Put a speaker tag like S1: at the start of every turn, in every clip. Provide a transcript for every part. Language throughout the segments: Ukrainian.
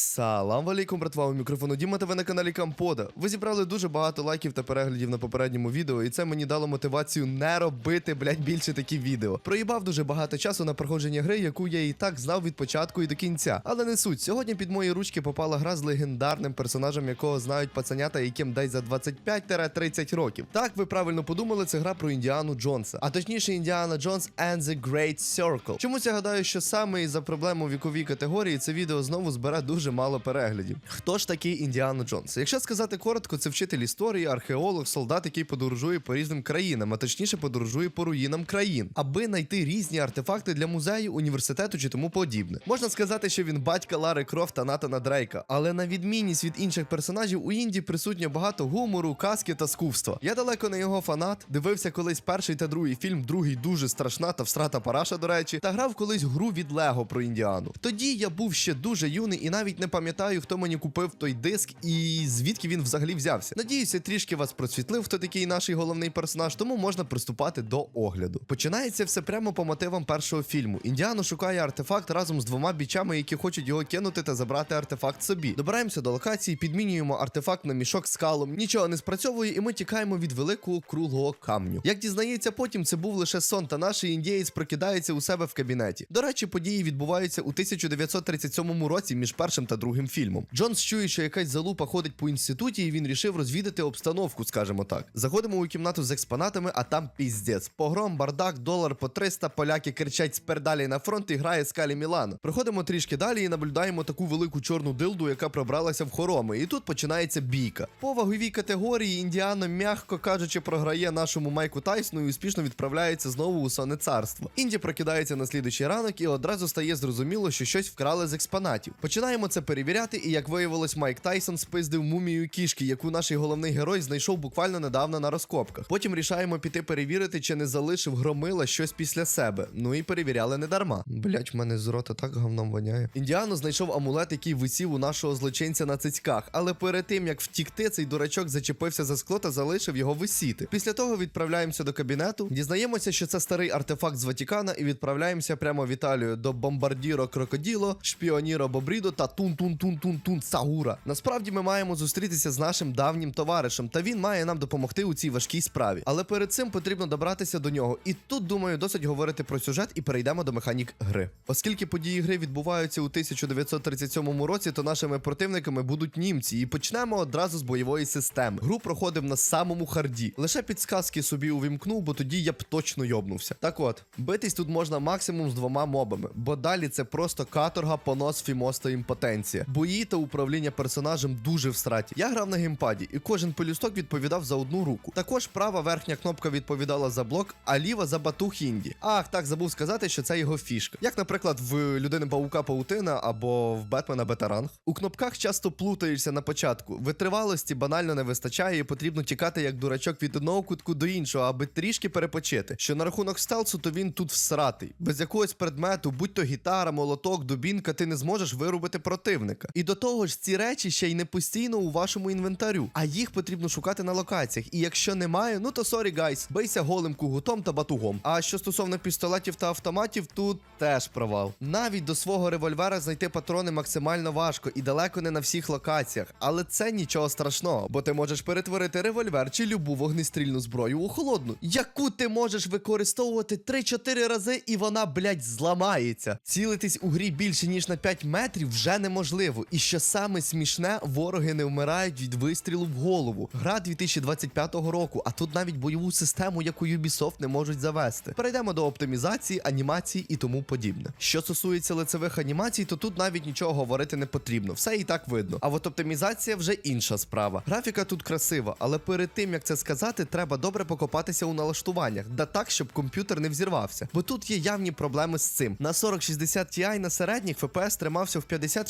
S1: Салам алейкум, братва, у мікрофону Діма та ви на каналі Кампода. Ви зібрали дуже багато лайків та переглядів на попередньому відео, і це мені дало мотивацію не робити, блядь, більше такі відео. Проїбав дуже багато часу на проходження гри, яку я і так знав від початку і до кінця. Але не суть. Сьогодні під мої ручки попала гра з легендарним персонажем, якого знають пацанята, яким десь за 25-30 років. Так, ви правильно подумали, це гра про Індіану Джонса, а точніше Індіана Джонс and the Great Circle. Чомусь я гадаю, що саме із-за проблем у віковій категорії це відео знову збере дуже мало переглядів. Хто ж такий Індіана Джонс? Якщо сказати коротко, це вчитель історії, археолог, солдат, який подорожує по різним країнам, а точніше подорожує по руїнам країн, аби знайти різні артефакти для музею, університету чи тому подібне. Можна сказати, що він батька Лари Крофт та Натана Дрейка, але на відмінність від інших персонажів у Інді присутньо багато гумору, казки та скуфства. Я далеко не його фанат, дивився колись перший та другий фільм, другий дуже страшна та встрата параша, до речі, та грав колись гру від Лего про Індіану. Тоді я був ще дуже юний і навіть не пам'ятаю, хто мені купив той диск і звідки він взагалі взявся. Надіюся, трішки вас просвітлив, хто такий наш головний персонаж, тому можна приступати до огляду. Починається все прямо по мотивам першого фільму. Індіану шукає артефакт разом з двома бічами, які хочуть його кинути та забрати артефакт собі. Добираємося до локації, підмінюємо артефакт на мішок з калом, нічого не спрацьовує, і ми тікаємо від великого круглого камню. Як дізнається потім, це був лише сон, та наш індієць прокидається у себе в кабінеті. До речі, події відбуваються у 1937 році між першим та другим фільмом. Джонс чує, що якась залупа ходить по інституті, і він рішив розвідати обстановку, скажімо так. Заходимо у кімнату з експонатами, а там піздець. Погром, бардак, долар по 300, поляки кричать спердалі на фронт і грає скалі Мілано. Проходимо трішки далі і наблюдаємо таку велику чорну дилду, яка пробралася в хороми. І тут починається бійка. По ваговій категорії Індіана, м'яко кажучи, програє нашому Майку Тайсону і успішно відправляється знову у сонне царство. Інді прокидається на слідуючий ранок і одразу стає зрозуміло, що щось вкрали з експонатів. Починаємо це перевіряти, і як виявилось, Майк Тайсон спиздив мумію кішки, яку наш головний герой знайшов буквально недавно на розкопках. Потім рішаємо піти перевірити, чи не залишив громила щось після себе. Ну і перевіряли не дарма. Блять, в мене з рота так говном воняє. Індіано знайшов амулет, який висів у нашого злочинця на цицьках, але перед тим як втікти, цей дурачок зачепився за скло та залишив його висіти. Після того відправляємося до кабінету, дізнаємося, що це старий артефакт з Ватікана, і відправляємося прямо в Італію до бомбардіро Крокоділо, шпіоніро Бобрідо та тун-тун-тун-тун-тун Саура. Насправді ми маємо зустрітися з нашим давнім товаришем, та він має нам допомогти у цій важкій справі. Але перед цим потрібно добратися до нього. І тут, думаю, досить говорити про сюжет і перейдемо до механік гри. Оскільки події гри відбуваються у 1937 році, то нашими противниками будуть німці, і почнемо одразу з бойової системи. Гру проходив на самому харді. Лише підсказки собі увімкнув, бо тоді я б точно йобнувся. Так от, битись тут можна максимум з двома мобами, бо далі це просто каторга, понос, фімос та імпотенція. Бої та управління персонажем дуже в страті. Я грав на геймпаді, і кожен пелюсток відповідав за одну руку. Також права верхня кнопка відповідала за блок, а ліва за батух інді. Ах, так забув сказати, що це його фішка. Як, наприклад, в людини паука паутина або в Бетмена Бетаранг. У кнопках часто плутаєшся на початку. Витривалості банально не вистачає, і потрібно тікати як дурачок від одного кутку до іншого, аби трішки перепочити. Що на рахунок стелсу, то він тут всратий. Без якогось предмету, будь то гітара, молоток, дубінка, ти не зможеш вирубити противника. І до того ж, ці речі ще й не постійно у вашому інвентарю, а їх потрібно шукати на локаціях. І якщо немає, ну то сорі, гайс, бийся голим кугутом та батугом. А що стосовно пістолетів та автоматів, тут теж провал. Навіть до свого револьвера знайти патрони максимально важко і далеко не на всіх локаціях. Але це нічого страшного, бо ти можеш перетворити револьвер чи любу вогнестрільну зброю у холодну, яку ти можеш використовувати 3-4 рази, і вона, блядь, зламається. Цілитись у грі більше ніж на 5 метрів вже неможливо. І що саме смішне, вороги не вмирають від вистрілу в голову. Гра 2025 року, а тут навіть бойову систему, як у Ubisoft, не можуть завести. Перейдемо до оптимізації, анімації і тому подібне. Що стосується лицевих анімацій, то тут навіть нічого говорити не потрібно, все і так видно. А от оптимізація вже інша справа. Графіка тут красива, але перед тим як це сказати, треба добре покопатися у налаштуваннях, да так, щоб комп'ютер не взірвався. Бо тут є явні проблеми з цим. На 4060 Ti на середніх FPS тримався в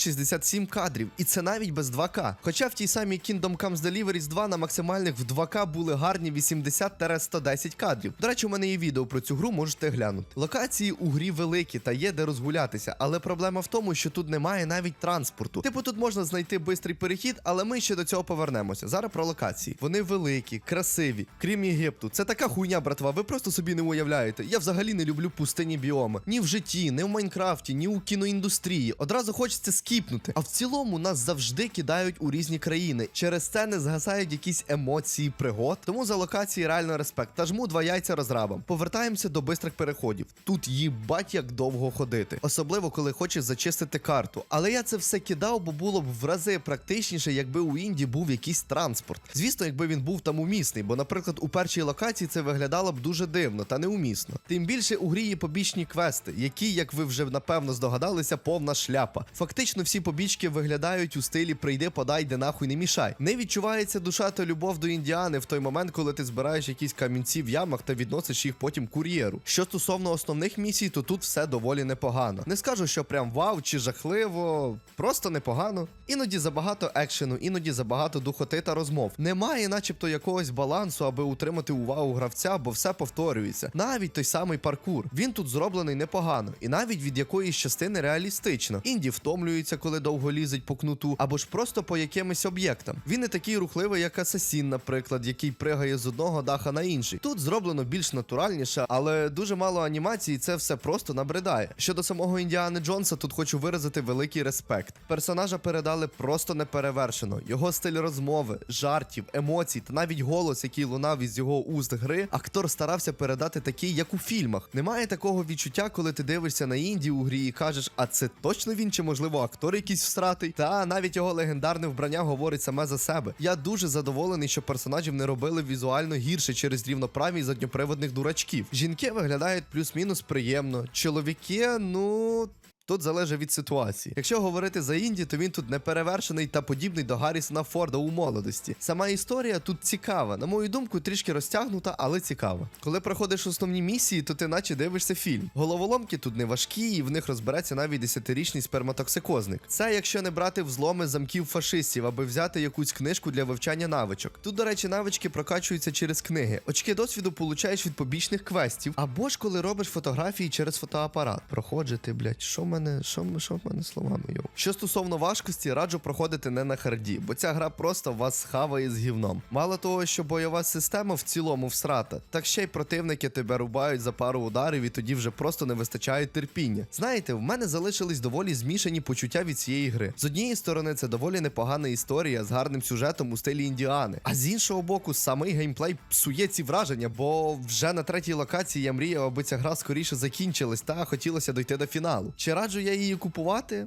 S1: 50-67 кадрів, і це навіть без 2К. Хоча в тій самій Kingdom Comes Deliverance 2 на максимальних в 2К були гарні 80-110 кадрів. До речі, у мене є відео про цю гру, можете глянути. Локації у грі великі та є де розгулятися, але проблема в тому, що тут немає навіть транспорту. Типу, тут можна знайти бистрий перехід, але ми ще до цього повернемося. Зараз про локації. Вони великі, красиві, крім Єгипту. Це така хуйня, братва. Ви просто собі не уявляєте. Я взагалі не люблю пустині біоми. Ні в житті, ні в Майнкрафті, ні у кіноіндустрії. Одразу хочеться скіп скіпнути. А в цілому нас завжди кидають у різні країни. Через це не згасають якісь емоції, пригод. Тому за локації реально респект. Та жму два яйця розрабам. Повертаємося до бистрих переходів. Тут їбать як довго ходити, особливо коли хочеш зачистити карту. Але я це все кидав, бо було б в рази практичніше, якби у Інді був якийсь транспорт. Звісно, якби він був там умісний, бо, наприклад, у першій локації це виглядало б дуже дивно та неумісно. Тим більше у грі є побічні квести, які, як ви вже напевно здогадалися, повна шляпа. Фактично всі побічки виглядають у стилі прийди, подай, де нахуй не мішай. Не відчувається душа та любов до індіани в той момент, коли ти збираєш якісь камінці в ямах та відносиш їх потім кур'єру. Що стосовно основних місій, то тут все доволі непогано. Не скажу, що прям вау чи жахливо, просто непогано. Іноді забагато екшену, іноді забагато духоти та розмов. Немає, начебто, якогось балансу, аби утримати увагу гравця, бо все повторюється. Навіть той самий паркур. Він тут зроблений непогано, і навіть від якоїсь частини реалістично. Інді втомлюється, коли довго лізить по кнуту, або ж просто по якимось об'єктам. Він не такий рухливий, як Асасін, наприклад, який пригає з одного даха на інший. Тут зроблено більш натуральніше, але дуже мало анімації, це все просто набридає. Щодо самого Індіани Джонса, тут хочу виразити великий респект. Персонажа передали просто неперевершено. Його стиль розмови, жартів, емоцій та навіть голос, який лунав із його уст гри, актор старався передати такий, як у фільмах. Немає такого відчуття, коли ти дивишся на Інді у грі і кажеш, а це точно він чи можливо актор якийсь всратий? Та навіть його легендарне вбрання говорить саме за себе. Я дуже задоволений, що персонажів не робили візуально гірше через рівноправі задньоприводних дурачків. Жінки виглядають плюс-мінус приємно. Чоловіки, ну. Тут залежить від ситуації. Якщо говорити за Інді, то він тут неперевершений та подібний до Гаррісона Форда у молодості. Сама історія тут цікава, на мою думку, трішки розтягнута, але цікава. Коли проходиш основні місії, то ти наче дивишся фільм. Головоломки тут не важкі, і в них розбереться навіть десятирічний сперматоксикозник. Це якщо не брати взломи замків фашистів, аби взяти якусь книжку для вивчання навичок. Тут, до речі, навички прокачуються через книги. Очки досвіду получаєш від побічних квестів, або ж коли робиш фотографії через фотоапарат. Проходжити, блять, що в мене, що, що в мене словами, йоу. Що стосовно важкості, раджу проходити не на харді, бо ця гра просто вас хаває з гівном. Мало того, що бойова система в цілому всрата, так ще й противники тебе рубають за пару ударів, і тоді вже просто не вистачає терпіння. Знаєте, в мене залишились доволі змішані почуття від цієї гри. З однієї сторони, це доволі непогана історія з гарним сюжетом у стилі індіани. А з іншого боку, самий геймплей псує ці враження, бо вже на третій локації я мріяв, аби ця гра скоріше закінчилась, та хотілося дойти до фіналу. Чи раджу я її купувати?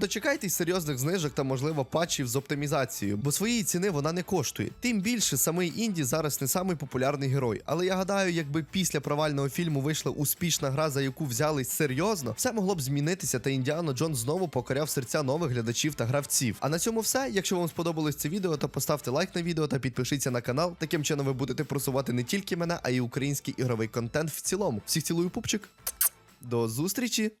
S1: Дочекайтесь серйозних знижок та, можливо, патчів з оптимізацією, бо своєї ціни вона не коштує. Тим більше, самий Інді зараз не самий популярний герой. Але я гадаю, якби після провального фільму вийшла успішна гра, за яку взялись серйозно, все могло б змінитися, та Індіано Джон знову покоряв серця нових глядачів та гравців. А на цьому все. Якщо вам сподобалось це відео, то поставте лайк на відео та підпишіться на канал. Таким чином ви будете просувати не тільки мене, а й український ігровий контент в цілому. Всіх цілую пупчик. До зустрічі!